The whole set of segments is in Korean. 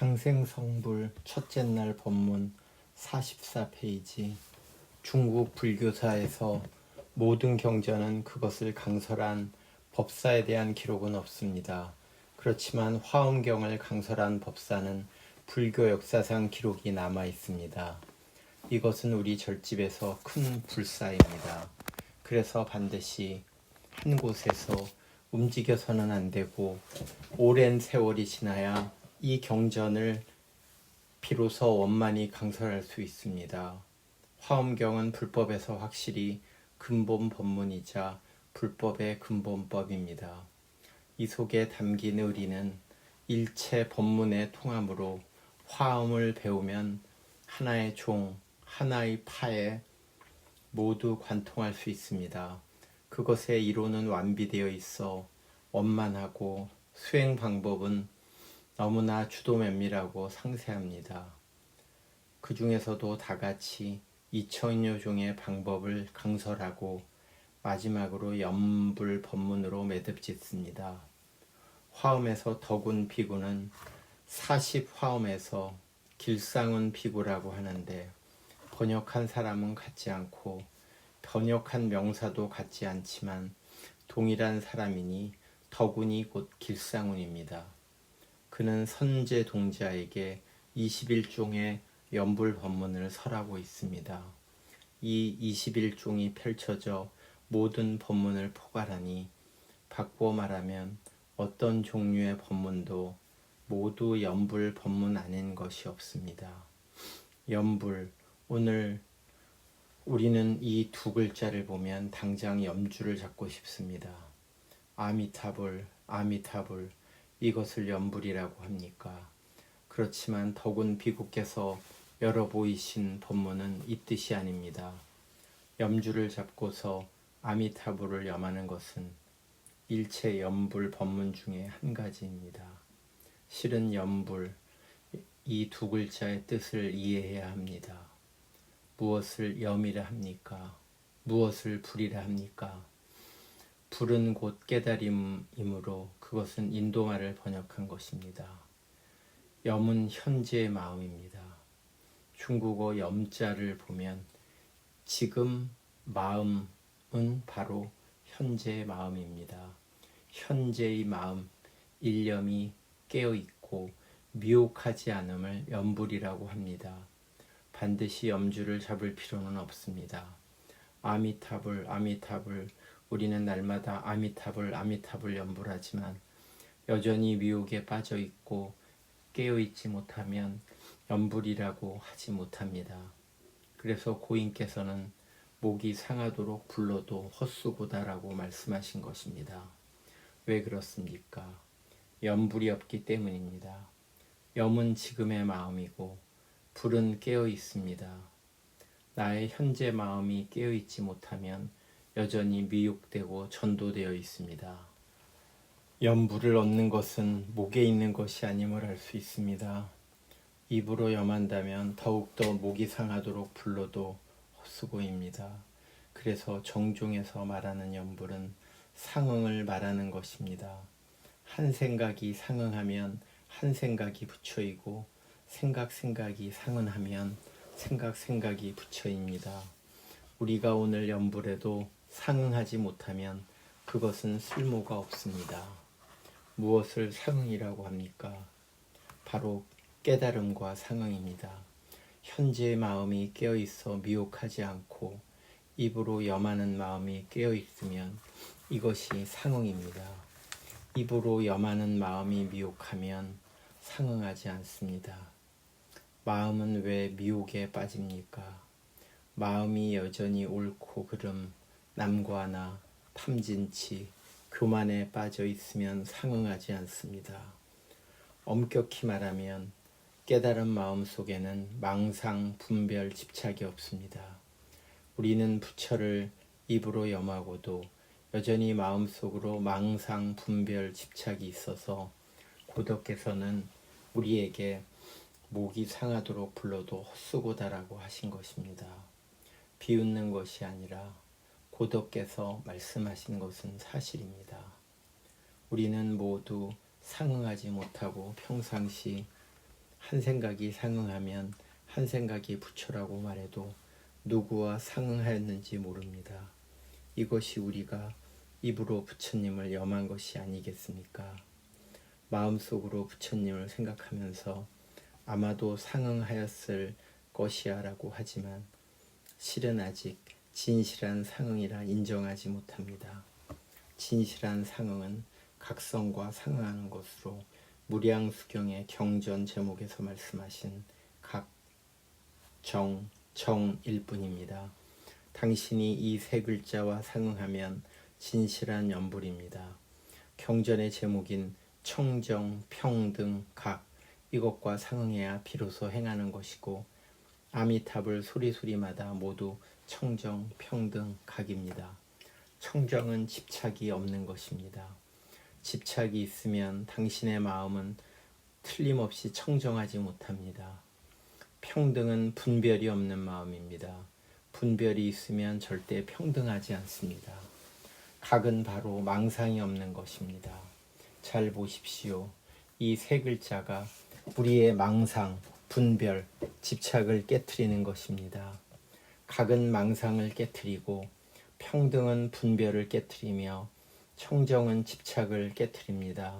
상생성불 첫째 날 법문 44페이지 중국 불교사에서 모든 경전은 그것을 강설한 법사에 대한 기록은 없습니다. 그렇지만 화엄경을 강설한 법사는 불교 역사상 기록이 남아 있습니다. 이것은 우리 절집에서 큰 불사입니다. 그래서 반드시 한 곳에서 움직여서는 안 되고 오랜 세월이 지나야 이 경전을 비로소 원만히 강설할 수 있습니다. 화엄경은 불법에서 확실히 근본 법문이자 불법의 근본법입니다. 이 속에 담긴 의리는 일체 법문의 통함으로 화음을 배우면 하나의 종, 하나의 파에 모두 관통할 수 있습니다. 그것의 이론은 완비되어 있어 원만하고 수행 방법은 너무나 주도 면밀하고 상세합니다. 그 중에서도 다 같이 2천여 종의 방법을 강설하고 마지막으로 염불 법문으로 매듭 짓습니다. 화음에서 덕운 비구는 40화음에서 길상운 비구라고 하는데 번역한 사람은 같지 않고 번역한 명사도 같지 않지만 동일한 사람이니 덕운이 곧 길상운입니다. 그는 선제 동자에게 21종의 연불 법문을 설하고 있습니다. 이 21종이 펼쳐져 모든 법문을 포괄하니 바꾸어 말하면 어떤 종류의 법문도 모두 연불 법문 아닌 것이 없습니다. 연불 오늘 우리는 이 두 글자를 보면 당장 염주를 잡고 싶습니다. 아미타불, 아미타불 이것을 연불이라고 합니까? 그렇지만 덕운 비국께서 열어 보이신 법문은 이 뜻이 아닙니다. 염주를 잡고서 아미타불을 염하는 것은 일체 염불 법문 중에 한 가지입니다. 실은 염불 이 두 글자의 뜻을 이해해야 합니다. 무엇을 염이라 합니까? 무엇을 불이라 합니까? 불은 곧 깨달음이므로 그것은 인도말을 번역한 것입니다. 염은 현재의 마음입니다. 중국어 염자를 보면 지금 마음은 바로 현재의 마음입니다. 현재의 마음, 일념이 깨어 있고 미혹하지 않음을 염불이라고 합니다. 반드시 염주를 잡을 필요는 없습니다. 아미타불, 아미타불, 우리는 날마다 아미타불, 아미타불 염불하지만 여전히 미혹에 빠져 있고 깨어 있지 못하면 염불이라고 하지 못합니다. 그래서 고인께서는 목이 상하도록 불러도 헛수고다라고 말씀하신 것입니다. 왜 그렇습니까? 염불이 없기 때문입니다. 염은 지금의 마음이고 불은 깨어 있습니다. 나의 현재 마음이 깨어 있지 못하면 여전히 미혹되고 전도되어 있습니다. 염불을 얻는 것은 목에 있는 것이 아님을 알 수 있습니다. 입으로 염한다면 더욱더 목이 상하도록 불러도 헛수고입니다. 그래서 정중에서 말하는 염불은 상응을 말하는 것입니다. 한 생각이 상응하면 한 생각이 부처이고 생각 생각이 상응하면 생각 생각이 부처입니다. 우리가 오늘 염불에도 상응하지 못하면 그것은 쓸모가 없습니다. 무엇을 상응이라고 합니까? 바로 깨달음과 상응입니다. 현재의 마음이 깨어 있어 미혹하지 않고 입으로 염하는 마음이 깨어 있으면 이것이 상응입니다. 입으로 염하는 마음이 미혹하면 상응하지 않습니다. 마음은 왜 미혹에 빠집니까? 마음이 여전히 옳고 그름, 남과 나, 탐진치, 교만에 빠져 있으면 상응하지 않습니다. 엄격히 말하면 깨달은 마음 속에는 망상, 분별, 집착이 없습니다. 우리는 부처를 입으로 염하고도 여전히 마음 속으로 망상, 분별, 집착이 있어서 고덕께서는 우리에게 목이 상하도록 불러도 헛수고다라고 하신 것입니다. 비웃는 것이 아니라 고덕께서 말씀하신 것은 사실입니다. 우리는 모두 상응하지 못하고 평상시 한 생각이 상응하면 한 생각이 부처라고 말해도 누구와 상응하였는지 모릅니다. 이것이 우리가 입으로 부처님을 염한 것이 아니겠습니까? 마음속으로 부처님을 생각하면서 아마도 상응하였을 것이야라고 하지만 실은 아직 진실한 상응이라 인정하지 못합니다. 진실한 상응은 각성과 상응하는 것으로 무량수경의 경전 제목에서 말씀하신 각, 정, 정일 뿐입니다. 당신이 이 세 글자와 상응하면 진실한 연불입니다. 경전의 제목인 청정, 평등, 각 이것과 상응해야 비로소 행하는 것이고 아미탑을 소리소리마다 모두 청정, 평등, 각입니다. 청정은 집착이 없는 것입니다. 집착이 있으면 당신의 마음은 틀림없이 청정하지 못합니다. 평등은 분별이 없는 마음입니다. 분별이 있으면 절대 평등하지 않습니다. 각은 바로 망상이 없는 것입니다. 잘 보십시오. 이 세 글자가 우리의 망상, 분별, 집착을 깨뜨리는 것입니다. 각은 망상을 깨뜨리고 평등은 분별을 깨뜨리며 청정은 집착을 깨뜨립니다.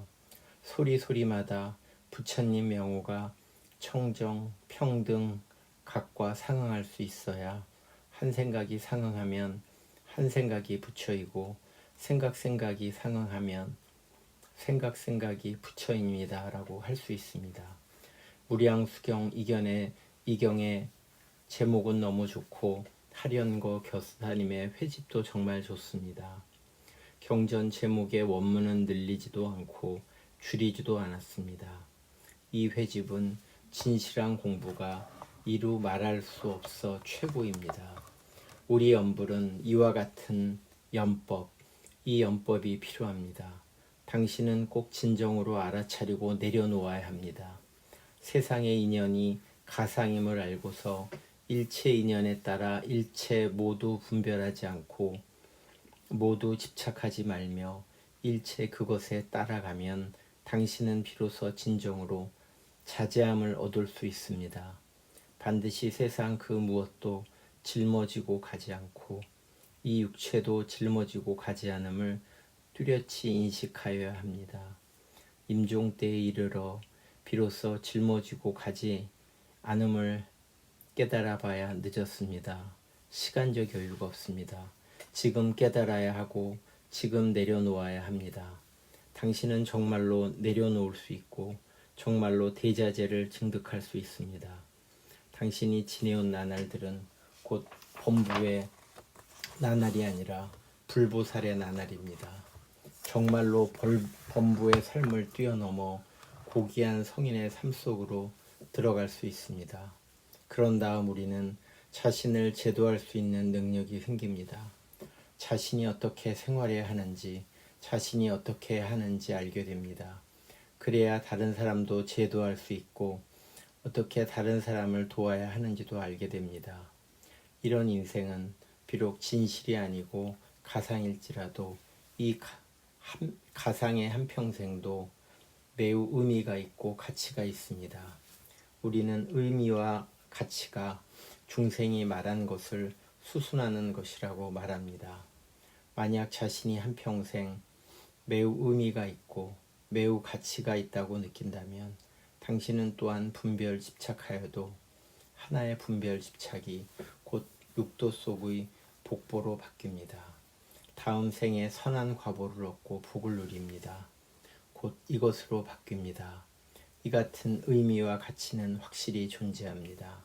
소리 소리마다 부처님 명호가 청정, 평등, 각과 상응할 수 있어야 한 생각이 상응하면 한 생각이 부처이고 생각 생각이 상응하면 생각 생각이 부처입니다라고 할 수 있습니다. 무량수경 이견의 이경의 제목은 너무 좋고 하련거 교수사님의 회집도 정말 좋습니다. 경전 제목의 원문은 늘리지도 않고 줄이지도 않았습니다. 이 회집은 진실한 공부가 이루 말할 수 없어 최고입니다. 우리 연불은 이와 같은 연법, 이 연법이 필요합니다. 당신은 꼭 진정으로 알아차리고 내려놓아야 합니다. 세상의 인연이 가상임을 알고서 일체 인연에 따라 일체 모두 분별하지 않고 모두 집착하지 말며 일체 그것에 따라가면 당신은 비로소 진정으로 자제함을 얻을 수 있습니다. 반드시 세상 그 무엇도 짊어지고 가지 않고 이 육체도 짊어지고 가지 않음을 뚜렷이 인식하여야 합니다. 임종 때에 이르러 비로소 짊어지고 가지 않음을 깨달아 봐야 늦었습니다. 시간적 여유가 없습니다. 지금 깨달아야 하고 지금 내려놓아야 합니다. 당신은 정말로 내려놓을 수 있고 정말로 대자재를 증득할 수 있습니다. 당신이 지내온 나날들은 곧 범부의 나날이 아니라 불보살의 나날입니다. 정말로 벌, 범부의 삶을 뛰어넘어 고귀한 성인의 삶 속으로 들어갈 수 있습니다. 그런 다음 우리는 자신을 제도할 수 있는 능력이 생깁니다. 자신이 어떻게 생활해야 하는지, 자신이 어떻게 하는지 알게 됩니다. 그래야 다른 사람도 제도할 수 있고, 어떻게 다른 사람을 도와야 하는지도 알게 됩니다. 이런 인생은 비록 진실이 아니고 가상일지라도 이 가상의 한평생도 매우 의미가 있고 가치가 있습니다. 우리는 의미와 가치가 중생이 말한 것을 수순하는 것이라고 말합니다. 만약 자신이 한평생 매우 의미가 있고 매우 가치가 있다고 느낀다면 당신은 또한 분별 집착하여도 하나의 분별 집착이 곧 육도 속의 복보로 바뀝니다. 다음 생에 선한 과보를 얻고 복을 누립니다. 곧 이것으로 바뀝니다. 이 같은 의미와 가치는 확실히 존재합니다.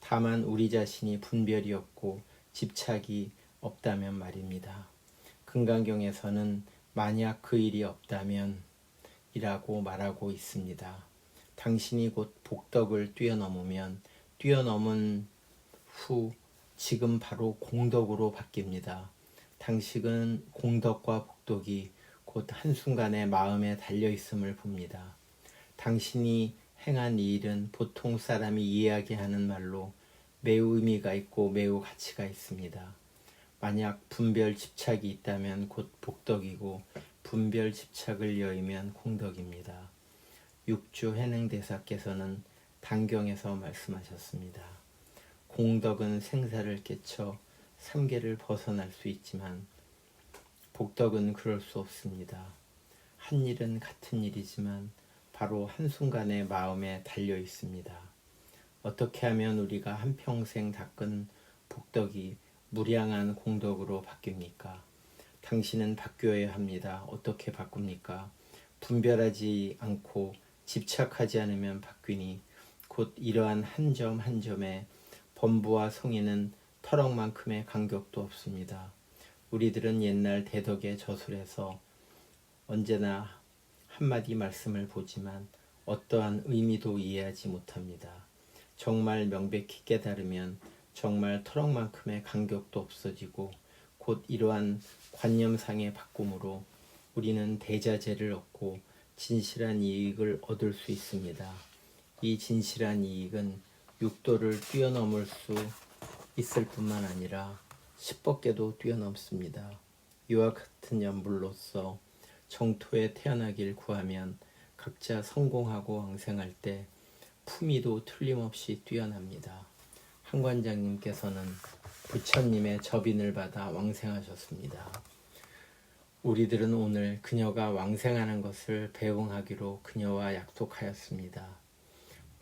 다만 우리 자신이 분별이 없고 집착이 없다면 말입니다. 금강경에서는 만약 그 일이 없다면 이라고 말하고 있습니다. 당신이 곧 복덕을 뛰어넘으면 뛰어넘은 후 지금 바로 공덕으로 바뀝니다. 당신은 공덕과 복덕이 곧 한순간에 마음에 달려 있음을 봅니다. 당신이 행한 이 일은 보통 사람이 이야기하는 말로 매우 의미가 있고 매우 가치가 있습니다. 만약 분별 집착이 있다면 곧 복덕이고 분별 집착을 여의면 공덕입니다. 육주 해능대사께서는 단경에서 말씀하셨습니다. 공덕은 생사를 깨쳐 삼계를 벗어날 수 있지만 복덕은 그럴 수 없습니다. 한 일은 같은 일이지만 바로 한순간의 마음에 달려 있습니다. 어떻게 하면 우리가 한평생 닦은 복덕이 무량한 공덕으로 바뀝니까? 당신은 바뀌어야 합니다. 어떻게 바꿉니까? 분별하지 않고 집착하지 않으면 바뀌니 곧 이러한 한 점 한 점에 범부와 성의는 터럭만큼의 간격도 없습니다. 우리들은 옛날 대덕의 저술에서 언제나 한마디 말씀을 보지만 어떠한 의미도 이해하지 못합니다. 정말 명백히 깨달으면 정말 터럭만큼의 간격도 없어지고 곧 이러한 관념상의 바꿈으로 우리는 대자재를 얻고 진실한 이익을 얻을 수 있습니다. 이 진실한 이익은 육도를 뛰어넘을 수 있을 뿐만 아니라 십법계도 뛰어넘습니다. 이와 같은 연불로서 정토에 태어나길 구하면 각자 성공하고 왕생할 때 품위도 틀림없이 뛰어납니다. 한 관장님께서는 부처님의 접인을 받아 왕생하셨습니다. 우리들은 오늘 그녀가 왕생하는 것을 배웅하기로 그녀와 약속하였습니다.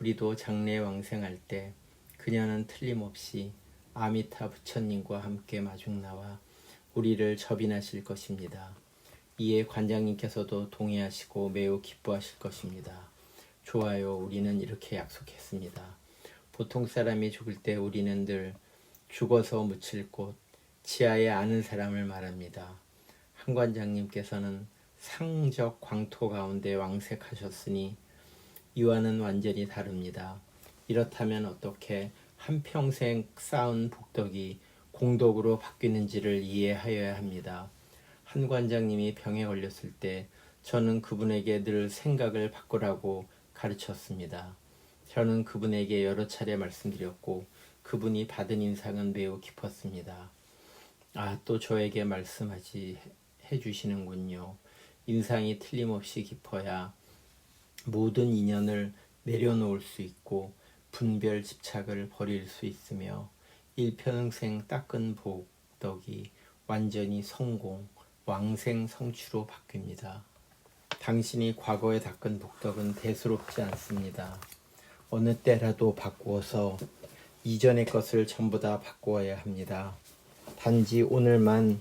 우리도 장래 왕생할 때 그녀는 틀림없이 아미타 부처님과 함께 마중 나와 우리를 접인하실 것입니다. 이에 관장님께서도 동의하시고 매우 기뻐하실 것입니다. 좋아요. 우리는 이렇게 약속했습니다. 보통 사람이 죽을 때 우리는 늘 죽어서 묻힐 곳, 지하에 아는 사람을 말합니다. 한 관장님께서는 상적 광토 가운데 왕색하셨으니 이와는 완전히 다릅니다. 이렇다면 어떻게 한평생 쌓은 복덕이 공덕으로 바뀌는지를 이해하여야 합니다. 한 관장님이 병에 걸렸을 때 저는 그분에게 늘 생각을 바꾸라고 가르쳤습니다. 저는 그분에게 여러 차례 말씀드렸고 그분이 받은 인상은 매우 깊었습니다. 아, 또 저에게 말씀하지 해 주시는군요. 인상이 틀림없이 깊어야 모든 인연을 내려놓을 수 있고 분별 집착을 버릴 수 있으며 일평생 닦은 복덕이 완전히 성공, 왕생 성취로 바뀝니다. 당신이 과거에 닦은 복덕은 대수롭지 않습니다. 어느 때라도 바꾸어서 이전의 것을 전부 다 바꾸어야 합니다. 단지 오늘만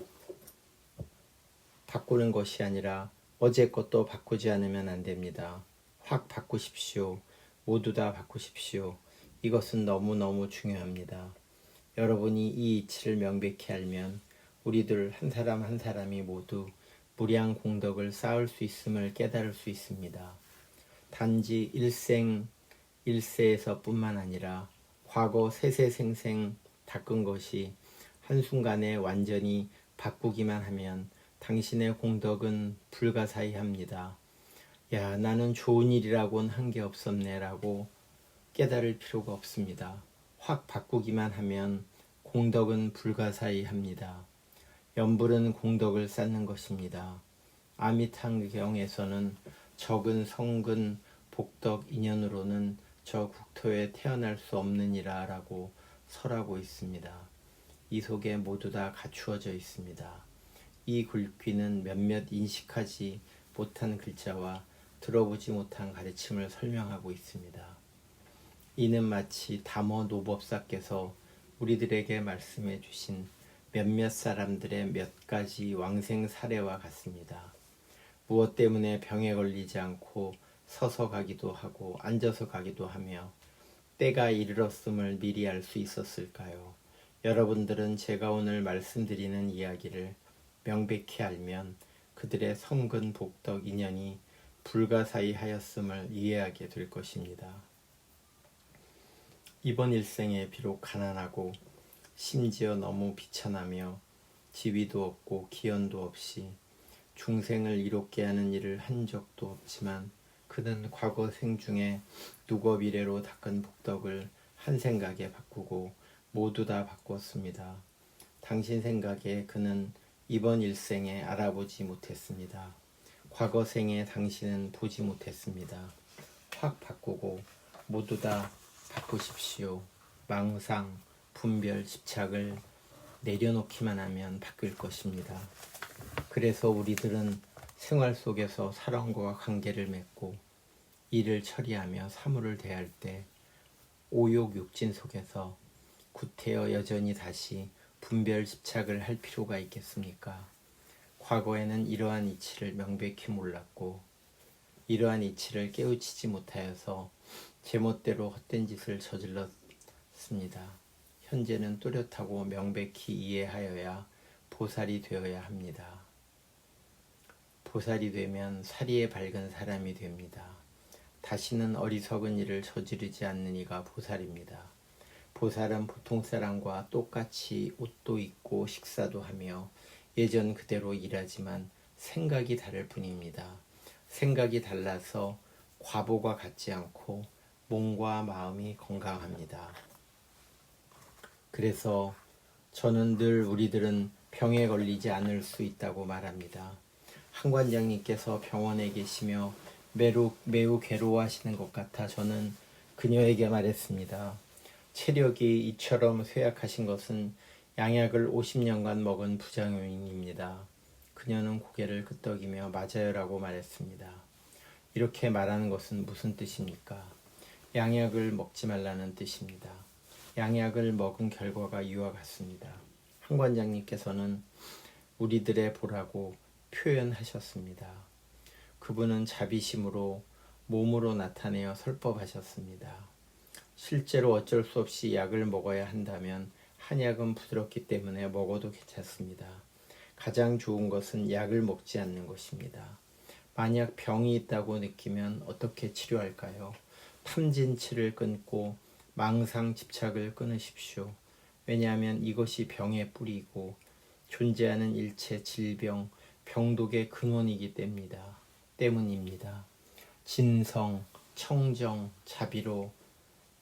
바꾸는 것이 아니라 어제 것도 바꾸지 않으면 안 됩니다. 확 바꾸십시오. 모두 다 바꾸십시오. 이것은 너무너무 중요합니다. 여러분이 이 이치를 명백히 알면 우리들 한 사람 한 사람이 모두 무량 공덕을 쌓을 수 있음을 깨달을 수 있습니다. 단지 일생 일세에서 뿐만 아니라 과거 세세생생 닦은 것이 한순간에 완전히 바꾸기만 하면 당신의 공덕은 불가사의합니다. 야, 나는 좋은 일이라고는 한 게 없었네라고 깨달을 필요가 없습니다. 확 바꾸기만 하면 공덕은 불가사의합니다. 연불은 공덕을 쌓는 것입니다. 아미탕경에서는 적은 성근 복덕 인연으로는 저 국토에 태어날 수 없느니라 라고 설하고 있습니다. 이 속에 모두 다 갖추어져 있습니다. 이 글귀는 몇몇 인식하지 못한 글자와 들어보지 못한 가르침을 설명하고 있습니다. 이는 마치 담어 노법사께서 우리들에게 말씀해 주신 몇몇 사람들의 몇 가지 왕생 사례와 같습니다. 무엇 때문에 병에 걸리지 않고 서서 가기도 하고 앉아서 가기도 하며 때가 이르렀음을 미리 알 수 있었을까요? 여러분들은 제가 오늘 말씀드리는 이야기를 명백히 알면 그들의 성근 복덕 인연이 불가사의 하였음을 이해하게 될 것입니다. 이번 일생에 비록 가난하고 심지어 너무 비천하며 지위도 없고 기연도 없이 중생을 이롭게 하는 일을 한 적도 없지만 그는 과거 생 중에 누거 미래로 닦은 복덕을 한 생각에 바꾸고 모두 다 바꿨습니다. 당신 생각에 그는 이번 일생에 알아보지 못했습니다. 과거 생에 당신은 보지 못했습니다. 확 바꾸고 모두 다 바꾸십시오. 망상, 분별, 집착을 내려놓기만 하면 바뀔 것입니다. 그래서 우리들은 생활 속에서 사람과 관계를 맺고 일을 처리하며 사물을 대할 때 오욕 육진 속에서 구태여 여전히 다시 분별 집착을 할 필요가 있겠습니까? 과거에는 이러한 이치를 명백히 몰랐고 이러한 이치를 깨우치지 못하여서 제멋대로 헛된 짓을 저질렀습니다. 현재는 또렷하고 명백히 이해하여야 보살이 되어야 합니다. 보살이 되면 사리에 밝은 사람이 됩니다. 다시는 어리석은 일을 저지르지 않는 이가 보살입니다. 보살은 보통 사람과 똑같이 옷도 입고 식사도 하며 예전 그대로 일하지만 생각이 다를 뿐입니다. 생각이 달라서 과보가 같지 않고 몸과 마음이 건강합니다. 그래서 저는 늘 우리들은 병에 걸리지 않을 수 있다고 말합니다. 한 관장님께서 병원에 계시며 매우, 매우 괴로워하시는 것 같아 저는 그녀에게 말했습니다. 체력이 이처럼 쇠약하신 것은 양약을 50년간 먹은 부작용입니다. 그녀는 고개를 끄덕이며 맞아요라고 말했습니다. 이렇게 말하는 것은 무슨 뜻입니까? 양약을 먹지 말라는 뜻입니다. 양약을 먹은 결과가 이와 같습니다. 한 관장님께서는 우리들의 보라고 표현하셨습니다. 그분은 자비심으로 몸으로 나타내어 설법하셨습니다. 실제로 어쩔 수 없이 약을 먹어야 한다면 한약은 부드럽기 때문에 먹어도 괜찮습니다. 가장 좋은 것은 약을 먹지 않는 것입니다. 만약 병이 있다고 느끼면 어떻게 치료할까요? 탐진치를 끊고 망상 집착을 끊으십시오. 왜냐하면 이것이 병의 뿌리고 존재하는 일체 질병, 병독의 근원이기 때문이다. 때문입니다. 진성, 청정, 자비로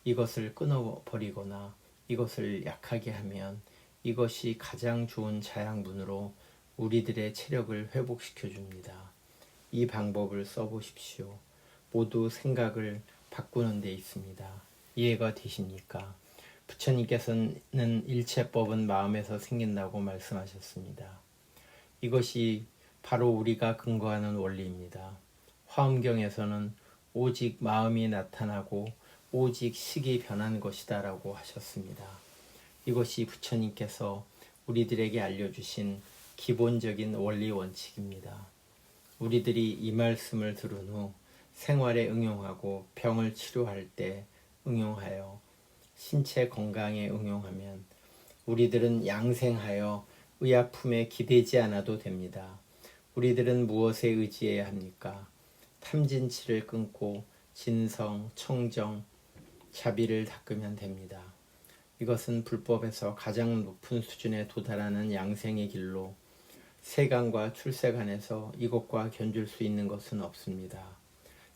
이것을 끊어버리거나 이것을 약하게 하면 이것이 가장 좋은 자양분으로 우리들의 체력을 회복시켜 줍니다. 이 방법을 써보십시오. 모두 생각을 바꾸는 데 있습니다. 이해가 되십니까? 부처님께서는 일체법은 마음에서 생긴다고 말씀하셨습니다. 이것이 바로 우리가 근거하는 원리입니다. 화엄경에서는 오직 마음이 나타나고 오직 식이 변한 것이다 라고 하셨습니다. 이것이 부처님께서 우리들에게 알려주신 기본적인 원리 원칙입니다. 우리들이 이 말씀을 들은 후 생활에 응용하고 병을 치료할 때 응용하여 신체 건강에 응용하면 우리들은 양생하여 의약품에 기대지 않아도 됩니다. 우리들은 무엇에 의지해야 합니까? 탐진치를 끊고 진성, 청정, 자비를 닦으면 됩니다. 이것은 불법에서 가장 높은 수준에 도달하는 양생의 길로 세간과 출세간에서 이것과 견줄 수 있는 것은 없습니다.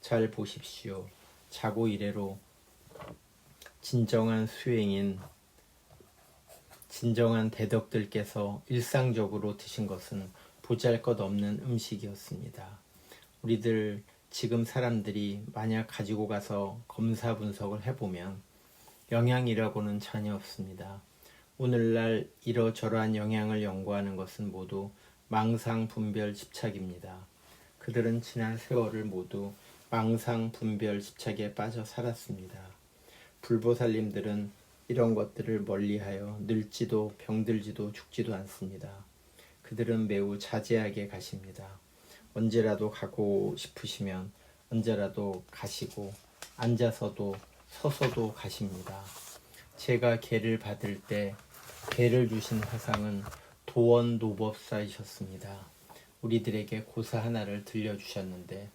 잘 보십시오. 자고 이래로 진정한 수행인 진정한 대덕들께서 일상적으로 드신 것은 보잘 것 없는 음식이었습니다. 우리들 지금 사람들이 만약 가지고 가서 검사 분석을 해보면 영양이라고는 전혀 없습니다. 오늘날 이러저러한 영양을 연구하는 것은 모두 망상 분별 집착입니다. 그들은 지난 세월을 모두 망상 분별 집착에 빠져 살았습니다. 불보살님들은 이런 것들을 멀리하여 늙지도 병들지도 죽지도 않습니다. 그들은 매우 자제하게 가십니다. 언제라도 가고 싶으시면 언제라도 가시고 앉아서도 서서도 가십니다. 제가 개를 받을 때 개를 주신 화상은 도원 노법사이셨습니다. 우리들에게 고사 하나를 들려주셨는데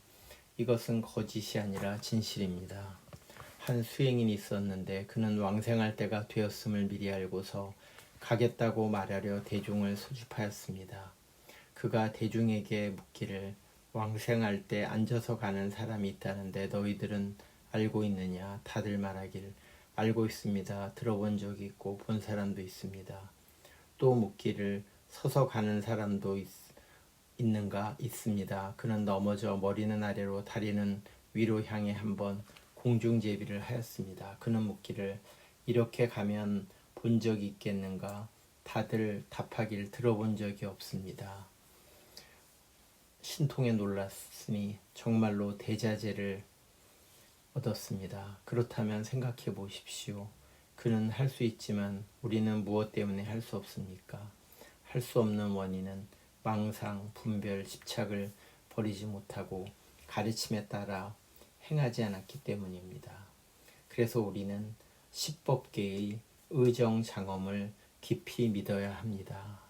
이것은 거짓이 아니라 진실입니다. 한 수행인이 있었는데 그는 왕생할 때가 되었음을 미리 알고서 가겠다고 말하려 대중을 소집하였습니다. 그가 대중에게 묻기를 왕생할 때 앉아서 가는 사람이 있다는데 너희들은 알고 있느냐? 다들 말하길 알고 있습니다. 들어본 적이 있고 본 사람도 있습니다. 또 묻기를 서서 가는 사람도 있, 있는가? 있습니다. 그는 넘어져 머리는 아래로 다리는 위로 향해 한번 공중 제비를 하였습니다. 그는 묻기를 이렇게 가면 본 적이 있겠는가? 다들 답하길 들어본 적이 없습니다. 신통에 놀랐으니 정말로 대자제를 얻었습니다. 그렇다면 생각해 보십시오. 그는 할 수 있지만 우리는 무엇 때문에 할 수 없습니까? 할 수 없는 원인은 망상, 분별, 집착을 버리지 못하고 가르침에 따라 행하지 않았기 때문입니다. 그래서 우리는 십법계의 의정 장엄을 깊이 믿어야 합니다.